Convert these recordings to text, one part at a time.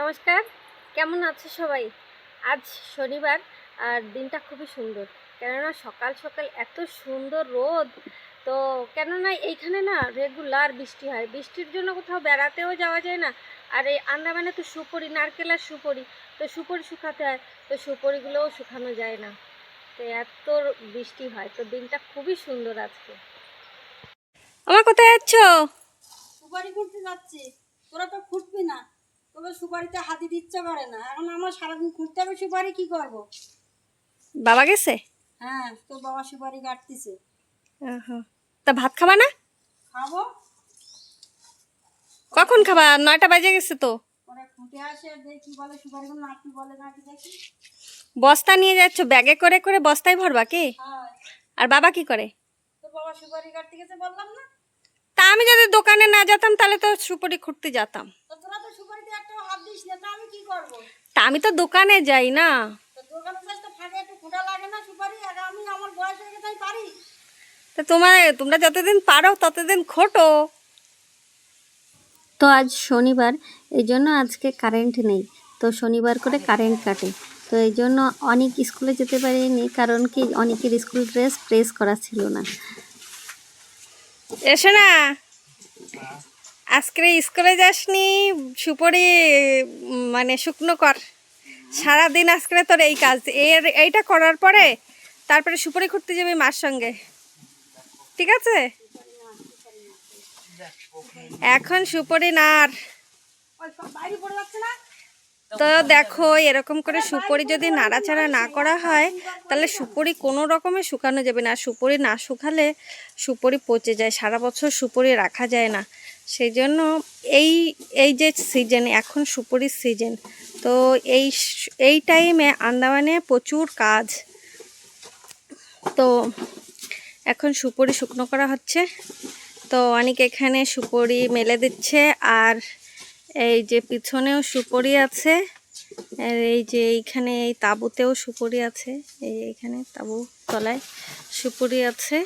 নমস্কার। কেমন আছে সবাই? আজ শনিবার আর দিনটা খুবই সুন্দর। কেননা সকাল সকাল এত সুন্দর রোদ তো কেননা এইখানে না রেগুলার বৃষ্টি হয়। বৃষ্টির জন্য কোথাও বেড়াতেও যাওয়া যায় না। আর এই আন্দামানে তো সুপরি নারকেল আর সুপরি তো সুপরি শুকাতে হয় তো সুপরিগুলোও শুকানো যায় না। তো এত বৃষ্টি হয় তো দিনটা খুবই সুন্দর আজকে। আমার কোথায় যাচ্ছ? সুপারি খুঁড়তে যাচ্ছি। তোরা তো খুঁটবি না। তবে সুপারিতে হাতি দিচ্ছে পারে না। এখন আমার সারাদিন খুঁড়তে হবে সুপারি কি করব? বাবা গেছে? হ্যাঁ তোর বাবা সুপারি কাটতেছে। তা ভাত খাবা না? খাব। কখন খাবা? নয়টা বাজে গেছে তো। বস্তা নিয়ে যাচ্ছ? ব্যাগে করে করে বস্তায় ভরবা কি? হ্যাঁ। আর বাবা কি করে? তোর বাবা সুপারি কাটতে গেছে বললাম না? তা আমি যদি দোকানে না যেতাম তাহলে তো সুপারি খুঁড়তে যেতাম। একটা হাত দিস না তা আমি কি করব? তা আমি তো দোকানে যাই না। তো দোকানে যাস তো ফাঁকে একটু খুঁটা লাগে না সুপারি আর আমি আমার বয়স হয়ে গেছে পারি। তা তোমার তোমরা যতদিন পারো ততদিন খোটো। তো আজ শনিবার এই জন্য আজকে কারেন্ট নেই। তো শনিবার করে কারেন্ট কাটে। তো এই জন্য অনেক স্কুলে যেতে পারিনি কারণ কি অনেকের স্কুল ড্রেস প্রেস করা ছিল না। এসো না। আজকে স্কুলে যাসনি, সুপরি মানে শুকনো কর। সারাদিন আজকে তোর এই কাজ। এর, এইটা করার পরে তারপরে সুপরি খুঁড়তে যাবি মার সঙ্গে। ঠিক আছে? এখন সুপরি নার তো দেখো, এরকম করে সুপরি যদি নাড়াচাড়া না করা হয়, তাহলে সুপরি কোনো রকমে শুকানো যাবে না। সুপরি না শুকালে সুপরি পচে যায়। সারা বছর সুপরি রাখা যায় না। সেই জন্য এই এই যে সিজন এখন সুপরির সিজন তো এই এই টাইমে আন্দামানে প্রচুর কাজ। তো এখন সুপরি শুকনো করা হচ্ছে। তো অনেক এখানে সুপরি মেলে দিচ্ছে, আর এই যে পিছনেও সুপরি আছে এই যে এইখানে এই তাঁবুতেও সুপরি আছে, এই এখানে তাঁবু তলায় সুপুরি আছে।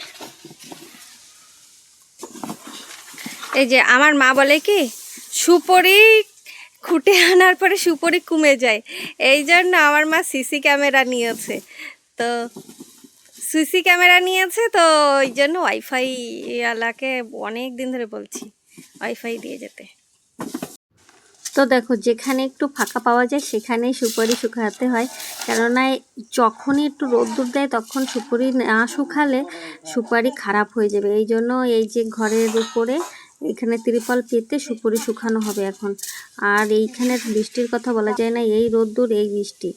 এই যে আমার মা বলে কি, সুপরি খুঁটে আনার পরে সুপরি কমে যায়। এই জন্য আমার মা সিসি ক্যামেরা নিয়েছে। তো সিসি ক্যামেরা নিয়েছে তো ওই জন্য ওয়াইফাই আলাকে অনেক দিন ধরে বলছি, ওয়াইফাই দিয়ে যেতে। তো দেখো, যেখানে একটু ফাঁকা পাওয়া যায় সেখানেই সুপারি শুকাতে হয়। কেননা যখনই একটু রোদ্দুর দেয় তখন সুপারি না শুকালে সুপারি খারাপ হয়ে যাবে। এই জন্য এই যে ঘরের উপরে এখানে ত্রিপল পেতে সুপারি শুকানো হবে এখন। আর এইখানে বৃষ্টির কথা বলা যায় না, এই রোদ্দুর, এই বৃষ্টি।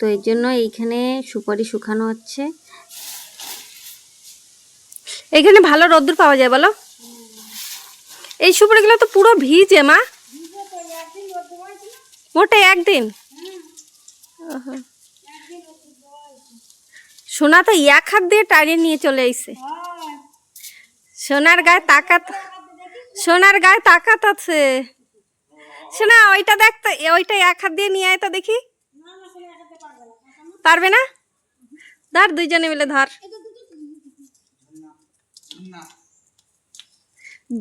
তো এই জন্য এইখানে সুপারি শুকানো হচ্ছে। এইখানে ভালো রোদ্দুর পাওয়া যায়, বলো? এই সুপারিগুলো তো পুরো ভিজে, মা। মোটে একদিন? সোনা তো এক হাত দিয়ে টাড়িয়ে নিয়ে চলে হ্যাঁ সোনার গায়ে তাকাত সোনার গায়ে তাকাত আছে। সোনা ওইটা দেখতে ওইটা এক হাত দিয়ে নিয়ে আয় তো দেখি। পারবে না? ধর দুইজনে মিলে ধর।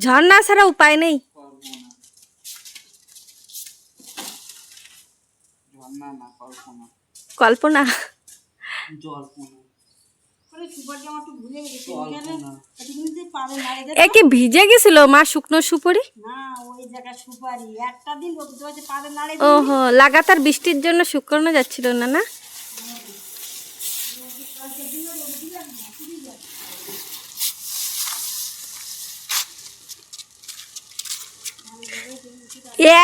ঝর্ণা ছাড়া উপায় নেই। কল্পনা। ওরে সুপারি আমার একটু ভুলে গেছে এখানে এটা কিন্তু পারে না এদের এ কি ভিজে গেছিল মা শুকনো সুপুরি? না ওই জায়গা সুপারি একটা দিন রোদ দেওয়া হয়েছে পারে নাড়ে ওহো লাগাতার বৃষ্টির জন্য শুকানো যাচ্ছিল না না?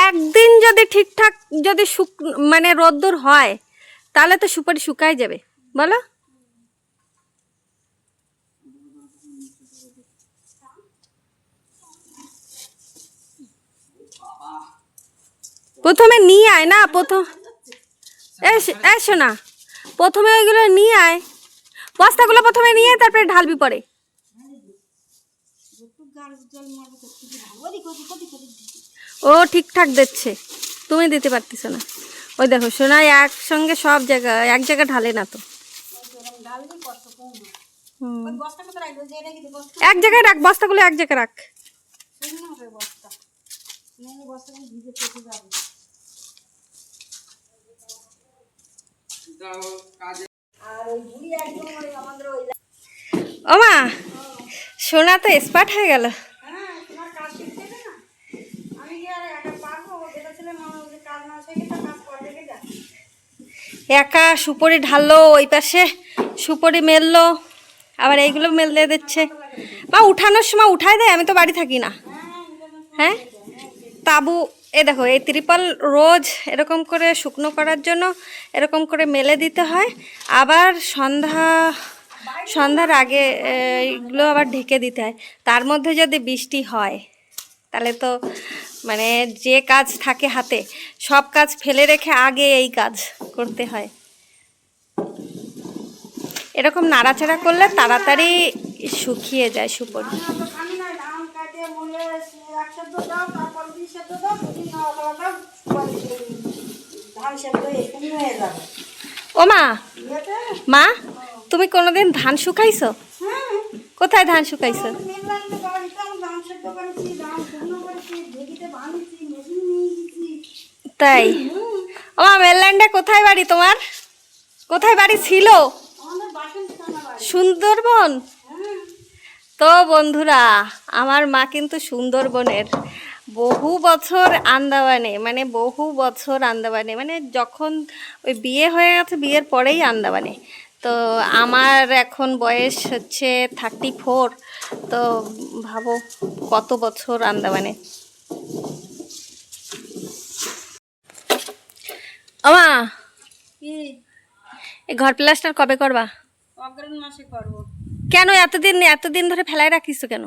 একদিন যদি ঠিকঠাক যদি শুক মানে রোদ্দুর হয় তাহলে তো সুপারি শুকাই যাবে বলো? প্রথমে নিয়ে আয় না, প্রথম এস- না প্রথমে ওইগুলো নিয়ে আয়। বস্তাগুলো প্রথমে নিয়ে তারপরে ঢালবি পরে। ও ঠিকঠাক দিচ্ছে, তুমি দিতে পারতিস না। ওই দেখো, সোনা একসঙ্গে সব জায়গা, এক জায়গা ঢালে না তো। এক জায়গায় রাখ, বস্তাগুলো এক জায়গায় রাখ। বস্তা আর ওই বুড়ি একদম ওই আমাদের ওই ও মা সোনা তো স্পার্ট হয়ে গেল। একা সুপরি ঢাললো, ওই পাশে সুপরি মেললো, আবার এইগুলো মেলে দিচ্ছে। মা, উঠানোর সময় উঠায় দেয় আমি তো বাড়ি থাকি না। হ্যাঁ? তাবু এ দেখো এই ত্রিপল রোজ এরকম করে শুকনো করার জন্য এরকম করে মেলে দিতে হয়। আবার সন্ধ্যা সন্ধ্যার আগে এ, এইগুলো আবার ঢেকে দিতে হয়। তার মধ্যে যদি বৃষ্টি হয় তাহলে তো মানে যে কাজ থাকে হাতে সব কাজ ফেলে রেখে আগে এই কাজ করতে হয়। এরকম নাড়াচাড়া করলে তাড়াতাড়ি শুকিয়ে যায় সুপরি আমরা তো খানি না ধান এক সেদ্ধ দাও তারপর দুই সেদ্ধ দাও দুদিন নাওয়া খাওয়া দাও ধান সেদ্ধ হয়ে যাবে। ও মা মা তুমি কোনোদিন ধান শুকাইছো? হ্যাঁ। কোথায় ধান শুকাইছো? তাই? ও মা মেলল্যান্ডে কোথায় বাড়ি তোমার? কোথায় বাড়ি ছিল? সুন্দরবন? তো বন্ধুরা আমার মা কিন্তু সুন্দরবনের বহু বছর আন্দামানে মানে বহু বছর আন্দামানে মানে যখন ওই বিয়ে হয়ে গেছে বিয়ের পরেই আন্দামানে। তো আমার এখন বয়স হচ্ছে থার্টি ফোর তো ভাবো কত বছর আন্দামানে। আমা ঘর প্লাস্টার কবে করবা? অগ্রহণ মাসে করব। কেন এতদিন এতদিন ধরে ফেলায় রাখিস কেন?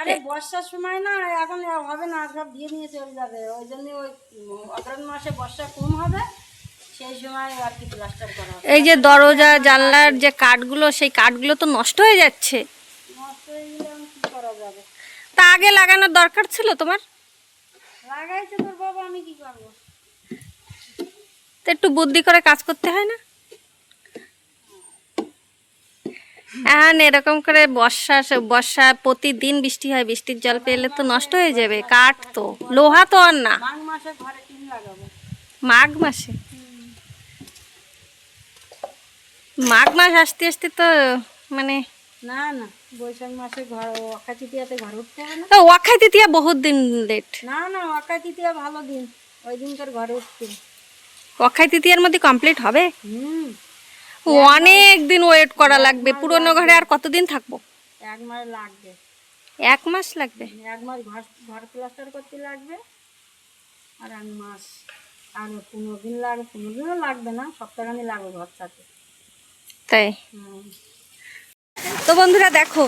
আরে বর্ষার সময় না এখন হবে না সব দিয়ে নিয়ে চলে যাবে। ওই জন্য ওই অগ্রহণ মাসে বর্ষা কম হবে এই যে দরজা জানলার যে কাঠগুলো সেই কাঠগুলো তো নষ্ট হয়ে যাচ্ছে। হয়ে তা আগে লাগানোর দরকার ছিল তোমার? লাগাইছে তোর বাবা আমি কি করব? একটু বুদ্ধি করে কাজ করতে হয় না? এখন এরকম করে বর্ষা বর্ষা প্রতিদিন বৃষ্টি হয় বৃষ্টির জল পেলে তো নষ্ট হয়ে যাবে কাঠ তো লোহা তো আর না। মাঘ মাসে? মাঘ মাস আসতে আসতে তো মানে না না বৈশাখ মাসে ঘর অক্ষয় তৃতীয়াতে ঘর উঠতে হবে না। ও অক্ষয় তৃতীয়া বহুত দিন লেট না না অক্ষয় তৃতীয়া ভালো দিন ওই দিনকার ঘরে উঠতে। অক্ষয় তৃতীয়ার মধ্যে কমপ্লিট হবে? হুম। অনেক দিন ওয়েট করা লাগবে। পুরনো ঘরে আর কতদিন থাকব? এক মাস লাগবে। এক মাস লাগবে? এক মাস ঘর ঘর প্লাস্টার করতে লাগবে। আর এক মাস। আর পনেরো দিন লাগবে পনেরো দিনও লাগবে না। সপ্তাহখানি লাগবে ঘর সাথে তাই? তো বন্ধুরা দেখো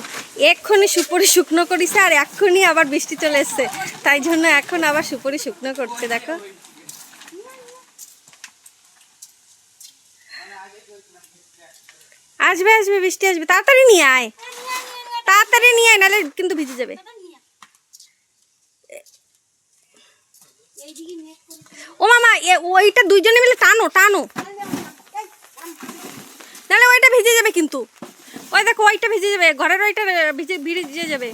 এক্ষুনি সুপুরি শুকনো করিছে আর এক্ষুনি আবার বৃষ্টি চলে এসছে। তাই জন্য এখন আবার সুপুরি শুকনো করছে দেখো। আসবে আসবে, বৃষ্টি আসবে। তাড়াতাড়ি নিয়ে আয়। তাড়াতাড়ি নিয়ে আয়, নাহলে কিন্তু ভিজে যাবে। ও মামা ওইটা দুইজনে মিলে টানো টানো। নাহলে ওইটা ভিজে যাবে কিন্তু। ওই দেখো, ওইটা ভিজে যাবে, ঘরের ওইটা ভিজে ভিজে যাবে।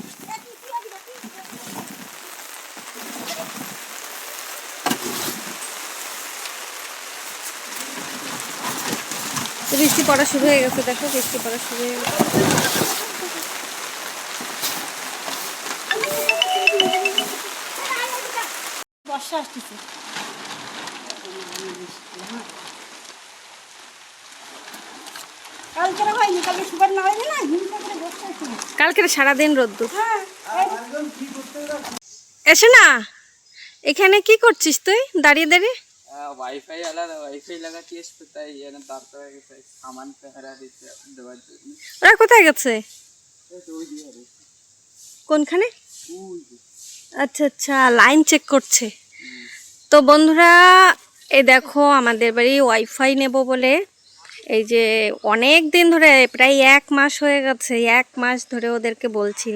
বৃষ্টি পড়া শুরু হয়ে গেছে দেখো বৃষ্টি পড়া শুরু হয়ে গেছে। বর্ষা আসতেছে। কালকে সারাদিন রোদ্দুর। হ্যাঁ এসে না এখানে কি করছিস তুই? দাঁড়িয়ে দাঁড়িয়ে? ওয়াইফাই আলাদা ওয়াইফাই লাগাচ্ছি তো তাই এখানে তারপরে গেছে সামান পেহারা দিতে দেওয়ার জন্য ওরা কোথায় গেছে। কোনখানে। আচ্ছা আচ্ছা লাইন চেক করছে তো বন্ধুরা এই দেখো আমাদের বাড়ি ওয়াইফাই নেব বলে এই যে অনেক দিন ধরে প্রায় এক মাস হয়ে গেছে এক মাস ধরে ওদেরকে বলছি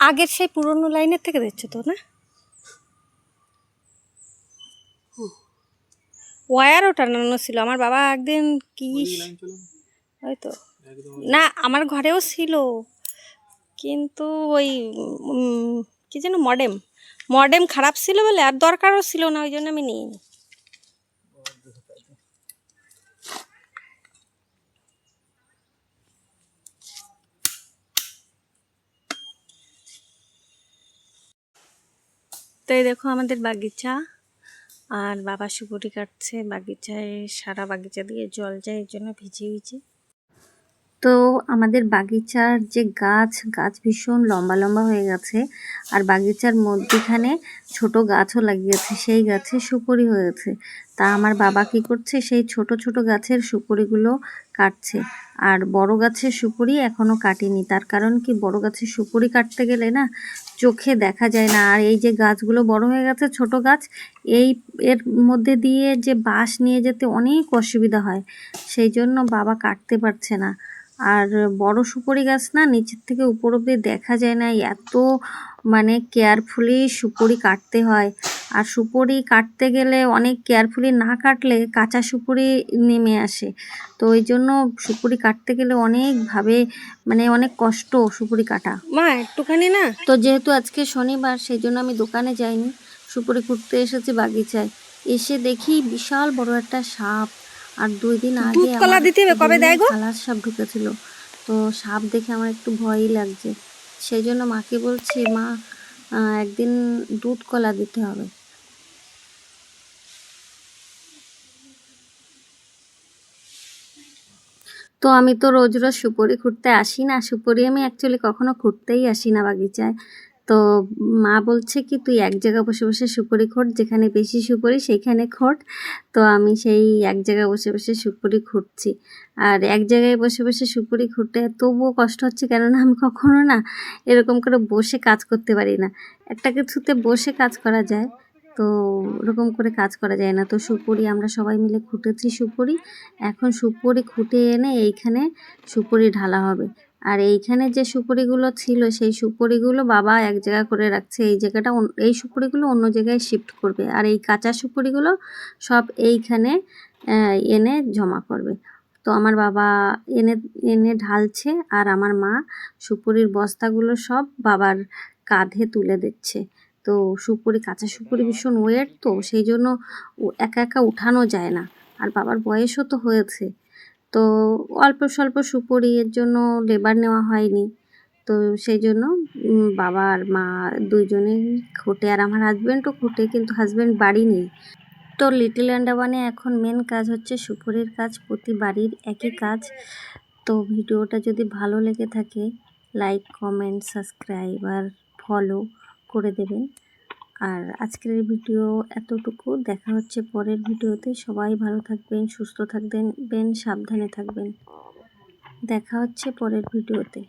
আগের সেই পুরনো লাইনের থেকে দিচ্ছে তো না? ওয়্যারও টানানো ছিল। আমার বাবা একদিন কি ওই তো না? আমার ঘরেও ছিল। কিন্তু ওই কি যেন মডেম মডেম খারাপ ছিল বলে আর দরকারও ছিল না, ওই জন্য আমি নিইনি। তো এই দেখো আমাদের বাগিচা, আর বাবা সুপুরি কাটছে বাগিচায় সারা বাগিচা দিয়ে জল যায় এর জন্য ভিজে ভিজে তো আমাদের বাগিচার যে গাছ গাছ ভীষণ লম্বা লম্বা হয়ে গেছে আর বাগিচার মধ্যেখানে ছোট গাছও লাগিয়েছে, সেই গাছে সুপুরি হয়েছে। তা আমার বাবা কি করছে? সেই ছোট ছোট গাছের সুপুরিগুলো কাটছে। আর বড় গাছের সুপুরি এখনও কাটেনি। তার কারণ কি? বড় গাছের সুপুরি কাটতে গেলে না চোখে দেখা যায় না। আর এই যে গাছগুলো বড় হয়ে গেছে, ছোট গাছ, এই এর মধ্যে দিয়ে যে বাঁশ নিয়ে যেতে অনেক অসুবিধা হয়। সেই জন্য বাবা কাটতে পারছে না। আর বড় সুপুরি গাছ না নিচের থেকে উপর অব্দি দেখা যায় না এত মানে কেয়ারফুলি সুপুরি কাটতে হয়। আর সুপুরি কাটতে গেলে অনেক কেয়ারফুলি না কাটলে কাঁচা সুপুরি নেমে আসে। তো ওই জন্য সুপুরি কাটতে গেলে অনেকভাবে মানে অনেক কষ্ট সুপুরি কাটা। মা একটুখানি না। তো যেহেতু আজকে শনিবার সেই জন্য আমি দোকানে যাইনি। সুপুরি কুটতে এসেছি বাগিচায়। এসে দেখি বিশাল বড় একটা সাপ। আর দুই দিন আগে দুধ কলা দিতে হবে, কবে দেয় গো? খালার সাপ ঢুকেছিল। তো সাপ দেখে আমার একটু ভয়ই লাগছে। সেই জন্য মাকে বলছি মা একদিন দুধ কলা দিতে হবে। তো আমি তো রোজ রোজ সুপুরি খুঁড়তে আসি না। সুপুরি আমি অ্যাকচুয়ালি কখনো খুঁড়তেই আসি না বাগিচায়। তো মা বলছে কি, তুই এক জায়গায় বসে বসে সুপুরি খোট, যেখানে বেশি সুপুরি সেইখানে খোট। তো আমি সেই এক জায়গায় বসে বসে সুপুরি খুঁটছি। আর এক জায়গায় বসে বসে সুপুরি খুঁটে তবুও কষ্ট হচ্ছে, কেননা আমি কখনো না এরকম করে বসে কাজ করতে পারি না। একটা কিছুতে বসে কাজ করা যায়, তো ওরকম করে কাজ করা যায় না। তো সুপুরি আমরা সবাই মিলে খুঁটেছি সুপুরি। এখন সুপুরি খুঁটে এনে এইখানে সুপুরি ঢালা হবে। আর এইখানে যে সুপুরিগুলো ছিল, সেই সুপুরিগুলো বাবা এক জায়গা করে রাখছে। এই জায়গাটা এই সুপুরিগুলো অন্য জায়গায় শিফট করবে। আর এই কাঁচা সুপুরিগুলো সব এইখানে এনে জমা করবে। তো আমার বাবা এনে এনে ঢালছে আর আমার মা সুপুরির বস্তাগুলো সব বাবার কাঁধে তুলে দিচ্ছে। তো সুপুরি, কাঁচা সুপুরি ভীষণ ওয়েট তো, সেই জন্য একা একা উঠানো যায় না। আর বাবার বয়সও তো হয়েছে। তো অল্প স্বল্প সুপুরি এর জন্য লেবার নেওয়া হয়নি। তো সেই জন্য বাবা আর মা দুইজনেই খুঁটে আর আমার হাজব্যান্ডও খুঁটে কিন্তু হাজব্যান্ড বাড়ি নেই। তো লিটল আন্ডামানে এখন মেন কাজ হচ্ছে সুপুরির কাজ, প্রতি বাড়ির একই কাজ। তো ভিডিওটা যদি ভালো লেগে থাকে লাইক কমেন্ট সাবস্ক্রাইব আর ফলো করে দেবেন। আর আজকের ভিডিও এতটুকু। দেখা হচ্ছে পরের ভিডিওতে। সবাই ভালো থাকবেন, সুস্থ থাকবেন, বেন সাবধানে থাকবেন। দেখা হচ্ছে পরের ভিডিওতে।